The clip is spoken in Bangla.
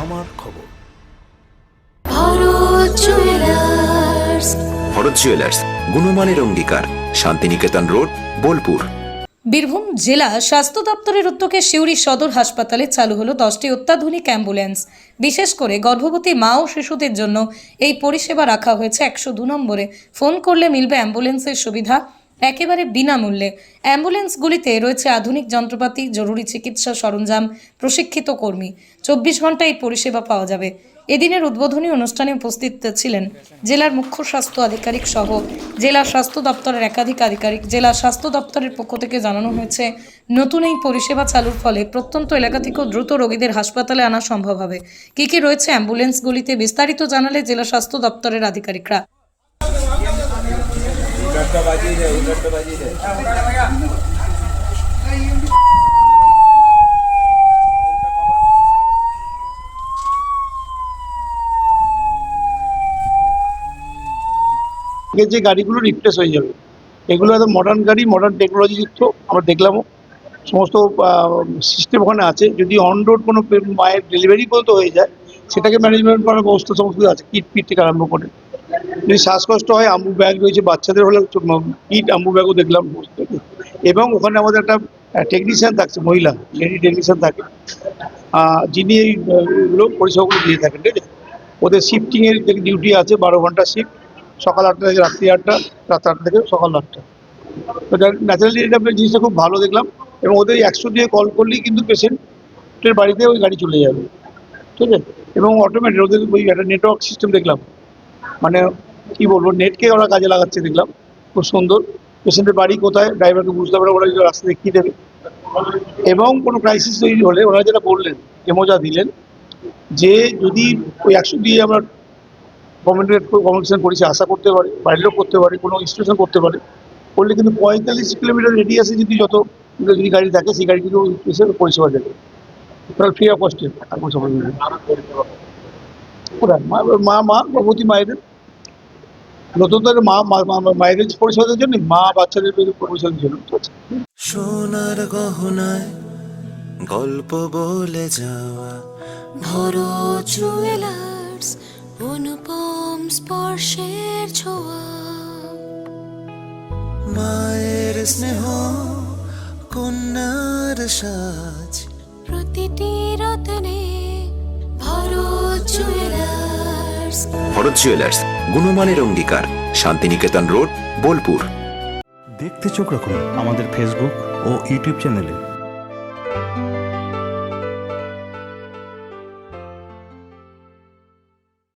আমার খবর। ভরত জুয়েলার্স। গুণমানের অঙ্গীকার শান্তিনিকেতন রোড বোলপুর। বীরভূম জেলা স্বাস্থ্য দপ্তরের উদ্যোগে সিউড়ি সদর হাসপাতালে চালু হলো দশটি অত্যাধুনিক অ্যাম্বুলেন্স। বিশেষ করে গর্ভবতী মা ও শিশুদের জন্য এই পরিষেবা রাখা হয়েছে একশো দু নম্বরে। ফোন করলে মিলবে অ্যাম্বুলেন্সের সুবিধা। একেবারে বিনামূল্যে। অ্যাম্বুলেন্সগুলিতে রয়েছে আধুনিক যন্ত্রপাতি, জরুরি চিকিৎসা সরঞ্জাম, প্রশিক্ষিত কর্মী। চব্বিশ ঘণ্টা এই পরিষেবা পাওয়া যাবে। এদিনের উদ্বোধনী অনুষ্ঠানে উপস্থিত ছিলেন জেলার মুখ্য স্বাস্থ্য আধিকারিক সহ জেলা স্বাস্থ্য দপ্তরের একাধিক আধিকারিক। জেলা স্বাস্থ্য দপ্তরের পক্ষ থেকে জানানো হয়েছে, নতুন এই পরিষেবা চালুর ফলে প্রত্যন্ত এলাকা থেকেও দ্রুত রোগীদের হাসপাতালে আনা সম্ভব হবে। কী কী রয়েছে অ্যাম্বুলেন্সগুলিতে বিস্তারিত জানালে জেলা স্বাস্থ্য দপ্তরের আধিকারিকরা। যে গাড়িগুলো রিপ্লেস হয়ে যাবে, এগুলো একদম মডার্ন গাড়ি মডার্ন টেকনোলজি যুক্ত, আমরা দেখলামও। সমস্ত সিস্টেম ওখানে আছে। যদি অন রোড কোনো মায়ের ডেলিভারি পর্যন্ত হয়ে যায়, সেটাকে ম্যানেজমেন্ট করার ব্যবস্থা সমস্ত আছে কিট পিট থেকে আরম্ভ করে। যদি শ্বাসকষ্ট হয়, আম্বু ব্যাগ রয়েছে, বাচ্চাদের হলে কিট আম্বু ব্যাগও দেখলাম। এবং ওখানে আমাদের একটা টেকনিশিয়ান থাকছে, মহিলা লেডি টেকনিশিয়ান থাকে। যিনি এইগুলো পরিষেবাগুলো দিয়ে থাকেন, ঠিক আছে? ওদের শিফটিংয়ের ডিউটি আছে, বারো ঘণ্টা শিফট সকাল আটটা থেকে রাত্রি আটটা, রাত আটটা থেকে সকাল আটটা। এটা ন্যাচারালি এটা জিনিসটা খুব ভালো দেখলাম, এবং ওদের একশো দিয়ে কল করলেই কিন্তু পেশেন্টের বাড়িতে ওই গাড়ি চলে যাবে, ঠিক আছে? এবং অটোমেটিক ওদের ওই একটা নেটওয়ার্ক সিস্টেম দেখলাম। মানে কি বলব নেটকে ওরা কাজে লাগাচ্ছে, দেখলাম। খুব সুন্দর। পেশেন্টের বাড়ি কোথায়? ড্রাইভারকে বুঝতে পারে ওরা রাস্তা দেখিয়ে দেবে। এবং কোনো ক্রাইসিস তৈরি হলে ওনারা যেটা বললেন ডেমোজা দিলেন, যে যদি ওই একশো দিয়ে আমরা গভর্নমেন্টের কমিউনিকেশন করেছে, আশা করতে পারে বাইরেও করতে পারে, কোনো ইনস্টিটিউশন করতে পারে, করলে কিন্তু পঁয়তাল্লিশ কিলোমিটার রেডিয়াসে যদি যত যদি গাড়ি থাকে সেই গাড়ি কিন্তু পরিষেবা দেবে। ফ্রি অফ কস্টে আর কোনো সময় কোথায়? মা মা মা গর্ভবতী মায়েদের। নতুন তো মা মায়েদের পরিষেবার জন্য মা বাচ্চাদের পরিষেবার জন্য। সোনার গহনায় গল্প বলে যাওয়া। ভারত জুয়েলার্স অনুপম স্পর্শের ছোঁয়া। মায়ের স্নেহ কন্যার সাজ। প্রতিটি রতনে ভরত জুয়েলার্স গুণমানের অঙ্গীকার, শান্তিনিকেতন রোড বোলপুর। দেখতে চোখ রাখুন আমাদের ফেসবুক ও ইউটিউব চ্যানেলে